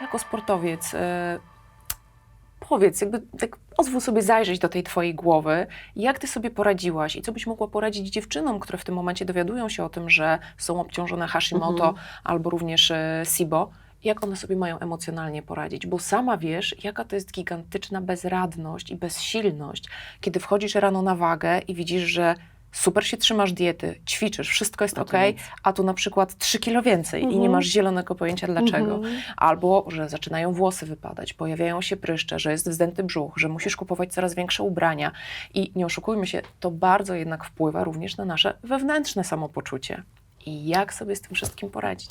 Jako sportowiec, e, powiedz, jakby tak pozwól sobie zajrzeć do tej twojej głowy, jak ty sobie poradziłaś i co byś mogła poradzić dziewczynom, które w tym momencie dowiadują się o tym, że są obciążone Hashimoto Mhm. albo również e, SIBO, jak one sobie mają emocjonalnie poradzić, bo sama wiesz, jaka to jest gigantyczna bezradność i bezsilność, kiedy wchodzisz rano na wagę i widzisz, że super się trzymasz diety, ćwiczysz, wszystko jest A ok, a tu na przykład 3 kilo więcej i nie Mhm. masz zielonego pojęcia dlaczego. Mhm. Albo, że zaczynają włosy wypadać, pojawiają się pryszcze, że jest wzdęty brzuch, że musisz kupować coraz większe ubrania. I nie oszukujmy się, to bardzo jednak wpływa również na nasze wewnętrzne samopoczucie. I jak sobie z tym wszystkim poradzić?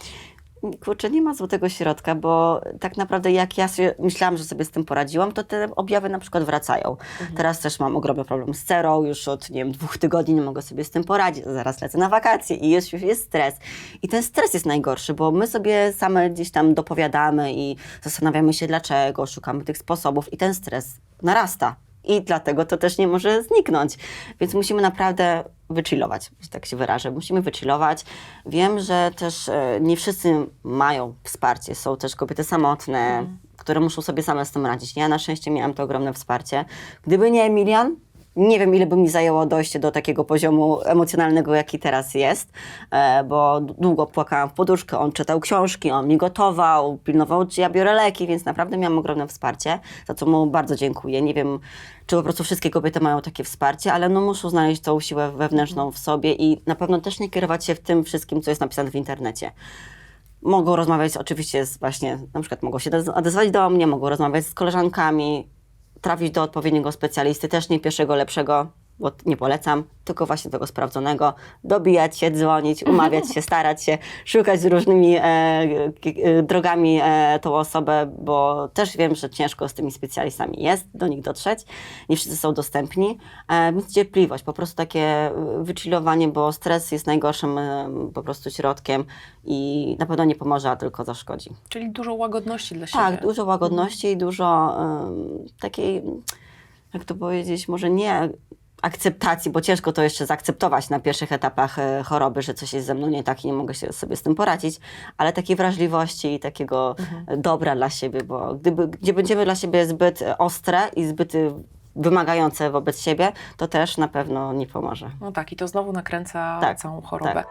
Kurczę, nie ma złotego środka, bo tak naprawdę jak ja myślałam, że sobie z tym poradziłam, to te objawy na przykład wracają. Teraz też mam ogromny problem z cerą, już od nie wiem, dwóch tygodni nie mogę sobie z tym poradzić, zaraz lecę na wakacje i jest, już jest stres. I ten stres jest najgorszy, bo my sobie same gdzieś tam dopowiadamy i zastanawiamy się dlaczego, szukamy tych sposobów i ten stres narasta. I dlatego to też nie może zniknąć. Więc musimy naprawdę wychillować, że tak się wyrażę. Musimy wychillować. Wiem, że też e, nie wszyscy mają wsparcie. Są też kobiety samotne, które muszą sobie same z tym radzić. Ja na szczęście miałam to ogromne wsparcie. Gdyby nie Emilian, nie wiem, ile by mi zajęło dojście do takiego poziomu emocjonalnego, jaki teraz jest, e, bo długo płakałam w poduszkę, on czytał książki, on mi gotował, pilnował, czy ja biorę leki, więc naprawdę miałam ogromne wsparcie, za co mu bardzo dziękuję. Nie wiem, czy po prostu wszystkie kobiety mają takie wsparcie, ale no muszą znaleźć tą siłę wewnętrzną w sobie i na pewno też nie kierować się w tym wszystkim, co jest napisane w internecie. Mogą rozmawiać oczywiście z właśnie, na przykład mogą się odez- odezwać do mnie, mogą rozmawiać z koleżankami, trafić do odpowiedniego specjalisty, też nie pierwszego lepszego, bo nie polecam, tylko właśnie tego sprawdzonego, dobijać się, dzwonić, umawiać się, starać się, szukać z różnymi e, e, drogami e, tą osobę, bo też wiem, że ciężko z tymi specjalistami jest do nich dotrzeć, nie wszyscy są dostępni, e, więc cierpliwość, po prostu takie e, wychillowanie, bo stres jest najgorszym e, po prostu środkiem i na pewno nie pomoże, a tylko zaszkodzi. Czyli dużo łagodności dla siebie. Tak, dużo łagodności i dużo em, takiej, jak to powiedzieć, może nie akceptacji, bo ciężko to jeszcze zaakceptować na pierwszych etapach e, choroby, że coś jest ze mną nie tak i nie mogę się sobie z tym poradzić, ale takiej wrażliwości i takiego e, dobra dla siebie, bo gdyby, gdzie będziemy dla siebie zbyt e, ostre i zbyt wymagające wobec siebie, to też na pewno nie pomoże. No tak, i to znowu nakręca Tak, całą chorobę.